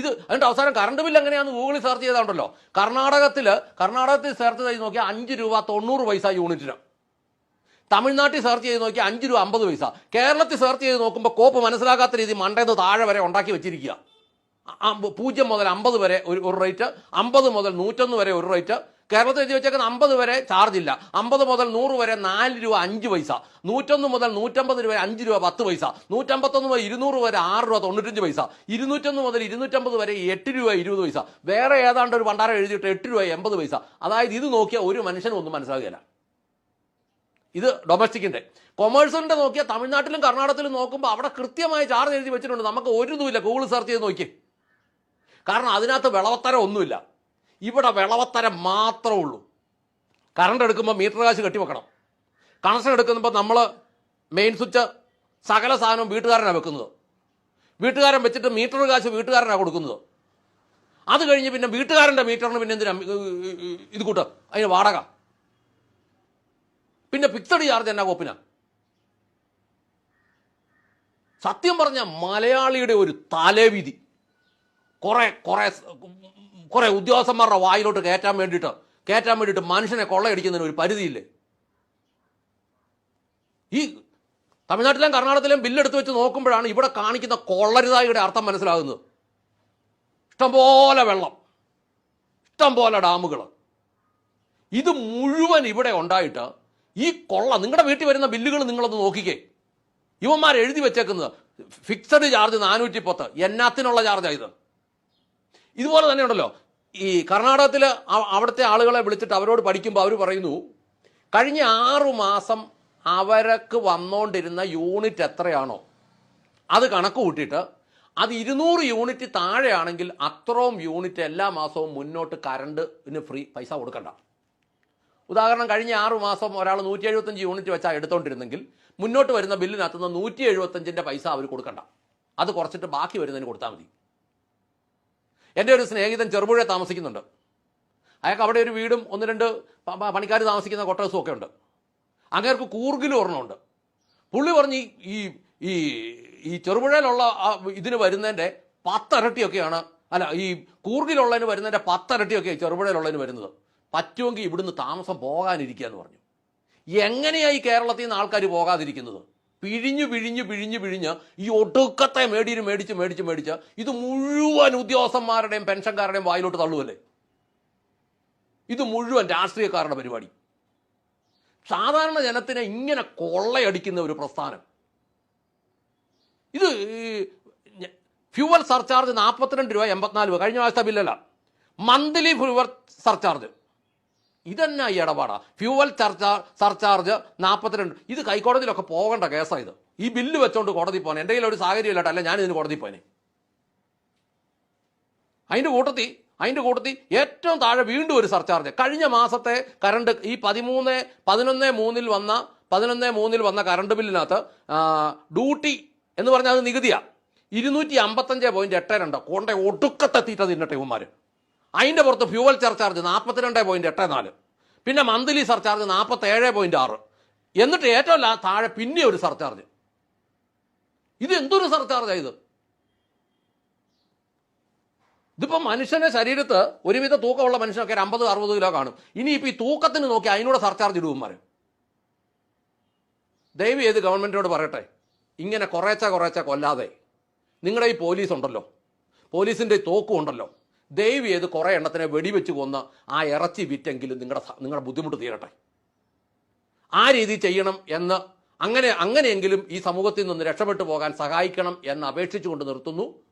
ഇത് അതിന്റെ അവസാനം കറണ്ട് ബില്ല് എങ്ങനെയാന്ന് ഗൂഗിളിൽ സെർച്ച് ചെയ്താണ്ടല്ലോ. കർണാടകത്തിൽ കർണാടകത്തിൽ സെർച്ച് ചെയ്ത് നോക്കിയാൽ അഞ്ച് രൂപ തൊണ്ണൂറ് പൈസ യൂണിറ്റിന്. തമിഴ്നാട്ടിൽ സെർച്ച് ചെയ്ത് നോക്കിയാൽ അഞ്ച് രൂപ അമ്പത് പൈസ. കേരളത്തിൽ സെർച്ച് ചെയ്ത് നോക്കുമ്പോൾ കോപ്പ് മനസ്സിലാക്കാത്ത രീതി മണ്ടേന്ന് താഴെ വരെ ഉണ്ടാക്കി വെച്ചിരിക്കുക പൂജ്യം മുതൽ അമ്പത് വരെ ഒരു ഒരു റേറ്റ് അമ്പത് മുതൽ നൂറ്റൊന്ന് വരെ ഒരു റേറ്റ് കേരളത്തിൽ എഴുതി വെച്ചേക്കുന്ന അമ്പത് വരെ ചാർജ് ഇല്ല. അമ്പത് മുതൽ നൂറ് വരെ നാല് രൂപ അഞ്ച് പൈസ. നൂറ്റൊന്ന് മുതൽ നൂറ്റമ്പത് രൂപ അഞ്ച് രൂപ പത്ത് പൈസ. നൂറ്റമ്പത്തൊന്ന് മുതൽ ഇരുന്നൂറ് വരെ ആറ് രൂപ തൊണ്ണൂറ്റഞ്ച് പൈസ. ഇരുന്നൂറ്റൊന്ന് മുതൽ ഇരുന്നൂറ്റമ്പത് വരെ എട്ട് രൂപ ഇരുപത് പൈസ. വേറെ ഏതാണ്ട് ഒരു പണ്ടാരം എഴുതിയിട്ട് എട്ട് രൂപ എൺപത് പൈസ. അതായത് ഇത് നോക്കിയാൽ ഒരു മനുഷ്യനും ഒന്നും മനസ്സിലാകുകയില്ല ഇത് ഡൊമസ്റ്റിക്കിന്റെ കൊമേഴ്സിന്റെ നോക്കിയാൽ തമിഴ്നാട്ടിലും കർണാടകത്തിലും നോക്കുമ്പോൾ അവിടെ കൃത്യമായ ചാർജ് എഴുതി വെച്ചിട്ടുണ്ട്. നമുക്ക് ഒരു ഇതുമില്ല. ഗൂഗിൾ സെർച്ച് ചെയ്ത് നോക്കി കാരണം അതിനകത്ത് വിളവത്തരം ഒന്നുമില്ല. ഇവിടെ വിളവത്തരം മാത്രമേ ഉള്ളൂ. കറണ്ട് എടുക്കുമ്പോൾ മീറ്റർ കാശ് കെട്ടിവെക്കണം കണക്ഷൻ എടുക്കുമ്പോൾ നമ്മൾ മെയിൻ സ്വിച്ച് സകല സാധനവും വീട്ടുകാരനാണ് വെക്കുന്നത്. വീട്ടുകാരൻ വെച്ചിട്ട് മീറ്റർ കാശ് വീട്ടുകാരനാണ് കൊടുക്കുന്നത്. അത് കഴിഞ്ഞ് പിന്നെ വീട്ടുകാരന്റെ മീറ്ററിന് പിന്നെ എന്തിനാ? ഇത് കൂട്ടുക അതിന് വാടക. പിന്നെ ഫിക്സഡ് ചാർജ് എന്നാ കോപ്പിന? സത്യം പറഞ്ഞ മലയാളിയുടെ ഒരു തലവിധി. കുറെ കുറെ കുറെ ഉദ്യോഗസ്ഥന്മാരുടെ വായിലോട്ട് കയറ്റാൻ വേണ്ടിയിട്ട് കയറ്റാൻ വേണ്ടിയിട്ട് മനുഷ്യനെ കൊള്ളയടിക്കുന്നതിന് ഒരു പരിധിയില്ലേ? ഈ തമിഴ്നാട്ടിലെയും കർണാടകത്തിലെയും ബില്ലെടുത്ത് വെച്ച് നോക്കുമ്പോഴാണ് ഇവിടെ കാണിക്കുന്ന കൊള്ളരുതായിയുടെ അർത്ഥം മനസ്സിലാകുന്നത്. ഇഷ്ടംപോലെ വെള്ളം ഇഷ്ടംപോലെ ഡാമുകൾ ഇത് മുഴുവൻ ഇവിടെ ഉണ്ടായിട്ട് ഈ കൊള്ള നിങ്ങളുടെ വീട്ടിൽ വരുന്ന ബില്ലുകൾ നിങ്ങളൊന്ന് നോക്കിക്കേ. ഇവന്മാർ എഴുതി വെച്ചേക്കുന്നത് ഫിക്സഡ് ചാർജ് നാനൂറ്റി പത്ത് എന്നാത്തിനുള്ള ചാർജാണ് ഇത്. ഇതുപോലെ തന്നെ ഉണ്ടല്ലോ ഈ കർണാടകത്തിൽ അവിടുത്തെ ആളുകളെ വിളിച്ചിട്ട് അവരോട് പഠിക്കുമ്പോൾ അവർ പറയുന്നു കഴിഞ്ഞ ആറു മാസം അവർക്ക് വന്നുകൊണ്ടിരുന്ന യൂണിറ്റ് എത്രയാണോ? അത് കണക്ക് കൂട്ടിയിട്ട് അത് ഇരുന്നൂറ് യൂണിറ്റ് താഴെയാണെങ്കിൽ അത്രയും യൂണിറ്റ് എല്ലാ മാസവും മുന്നോട്ട് കറണ്ടിന് ഫ്രീ പൈസ കൊടുക്കണ്ട. ഉദാഹരണം കഴിഞ്ഞ ആറു മാസം ഒരാൾ നൂറ്റി എഴുപത്തഞ്ച് യൂണിറ്റ് വെച്ചാൽ എടുത്തോണ്ടിരുന്നെങ്കിൽ മുന്നോട്ട് വരുന്ന ബില്ലിനകത്തുനിന്ന് നൂറ്റി എഴുപത്തഞ്ചിന്റെ പൈസ അവർ കൊടുക്കണ്ട. അത് കുറച്ചിട്ട് ബാക്കി വരുന്നതിന് കൊടുത്താൽ മതി. എന്റെ ഒരു സ്നേഹിതൻ ചെറുപുഴ താമസിക്കുന്നുണ്ട്. അയാൾക്ക് അവിടെ ഒരു വീടും ഒന്ന് രണ്ട് പണിക്കാർ താമസിക്കുന്ന കൊട്ടേഴ്സും ഒക്കെ ഉണ്ട്. അങ്ങേർക്ക് കൂർഗിൽ ഒരെണ്ണമുണ്ട്. പുള്ളി പറഞ്ഞ് ഈ- ഈ ഈ ചെറുപുഴയിലുള്ള ഇതിന് വരുന്നതിന്റെ പത്തരട്ടിയൊക്കെയാണ് അല്ല ഈ കൂർഗിലുള്ളതിന് വരുന്നതിന്റെ പത്തരട്ടിയൊക്കെ ചെറുപുഴയിലുള്ളതിന് വരുന്നത്. പറ്റുമെങ്കിൽ ഇവിടുന്ന് താമസം പോകാനിരിക്കുക എന്ന് പറഞ്ഞു എങ്ങനെയായി കേരളത്തിൽ നിന്ന് ആൾക്കാർ പോകാതിരിക്കുന്നത്? പിഴിഞ്ഞു പിഴിഞ്ഞ് പിഴിഞ്ഞ് പിഴിഞ്ഞ് ഈ ഒടുക്കത്തെ മേടിയിൽ മേടിച്ച് മേടിച്ച് മേടിച്ച് ഇത് മുഴുവൻ ഉദ്യോഗസ്ഥന്മാരുടെയും പെൻഷൻകാരുടെയും വായിലോട്ട് തള്ളുവല്ലേ? ഇത് മുഴുവൻ രാഷ്ട്രീയക്കാരുടെ പരിപാടി. സാധാരണ ജനത്തിനെ ഇങ്ങനെ കൊള്ളയടിക്കുന്ന ഒരു പ്രസ്ഥാനം. ഇത് ഫ്യൂവൽ സർചാർജ് നാൽപ്പത്തിരണ്ട് രൂപ എൺപത്തിനാല് രൂപ. കഴിഞ്ഞ മാസത്തെ ബില്ലല്ല. Monthly fuel surcharge. ഇതെന്നാ ഈ ഇടപാടാണ് ഫ്യൂവൽ ചർച്ചാർ സർചാർജ് നാൽപ്പത്തിരണ്ട് ഇത് ഹൈക്കോടതിയിലൊക്കെ പോകേണ്ട കേസാണ് ഇത്. ഈ ബില്ല് വെച്ചോണ്ട് കോടതി പോകാൻ എന്റെ കയ്യിൽ ഒരു സാഹചര്യം ഇല്ലാട്ട അല്ല ഞാൻ ഇതിന് കോടതി പോനെ അതിന്റെ കൂട്ടത്തിൽ അതിന്റെ കൂട്ടത്തിൽ ഏറ്റവും താഴെ വീണ്ടും ഒരു സർചാർജ് കഴിഞ്ഞ മാസത്തെ കറണ്ട് ഈ പതിമൂന്ന് പതിനൊന്ന് മൂന്നിൽ വന്ന പതിനൊന്ന് മൂന്നിൽ വന്ന കറണ്ട് ബില്ലിനകത്ത് ഡ്യൂട്ടി എന്ന് പറഞ്ഞാൽ അത് നികുതിയാണ് ഇരുന്നൂറ്റി അമ്പത്തഞ്ച് പോയിന്റ് എട്ട് രണ്ട്. കൊണ്ട ഒടുക്കത്തെ തീറ്റ തിന്നട്ടെ ഇവന്മാർ അതിന്റെ പുറത്ത് ഫ്യൂവൽ സർചാർജ് നാൽപ്പത്തിരണ്ട് പോയിന്റ് എട്ട് നാല്. പിന്നെ മന്ത്ലി സർചാർജ് നാൽപ്പത്തേഴ് പോയിന്റ് ആറ്. എന്നിട്ട് ഏറ്റവും താഴെ പിന്നെ ഒരു സർചാർജ്. ഇത് എന്തൊരു സർചാർജാണ് ഇത്? ഇതിപ്പോൾ മനുഷ്യന്റെ ശരീരത്ത് ഒരുവിധ തൂക്കമുള്ള മനുഷ്യനൊക്കെ ഒരു അമ്പത് അറുപത് കിലോ കാണും. ഇനിയിപ്പോൾ ഈ തൂക്കത്തിന് നോക്കി അതിനൂടെ സർചാർജ് ഇടുവും പറയും. ദയവ് ചെയ്ത് ഗവൺമെന്റിനോട് പറയട്ടെ. ഇങ്ങനെ കുറേച്ച കുറേച്ച കൊല്ലാതെ നിങ്ങളുടെ ഈ പോലീസ് ഉണ്ടല്ലോ പോലീസിന്റെ തോക്കും ഉണ്ടല്ലോ. ദയവ് ചെയ്ത് കുറേ എണ്ണത്തിനെ വെടിവെച്ച് കൊന്ന് ആ ഇറച്ചി വിറ്റെങ്കിലും നിങ്ങളുടെ നിങ്ങളുടെ ബുദ്ധിമുട്ട് തീരട്ടെ. ആ രീതി ചെയ്യണം എന്ന് അങ്ങനെ അങ്ങനെയെങ്കിലും ഈ സമൂഹത്തിൽ നിന്ന് രക്ഷപ്പെട്ടു പോകാൻ സഹായിക്കണം എന്ന് അപേക്ഷിച്ചുകൊണ്ട് നിർത്തുന്നു.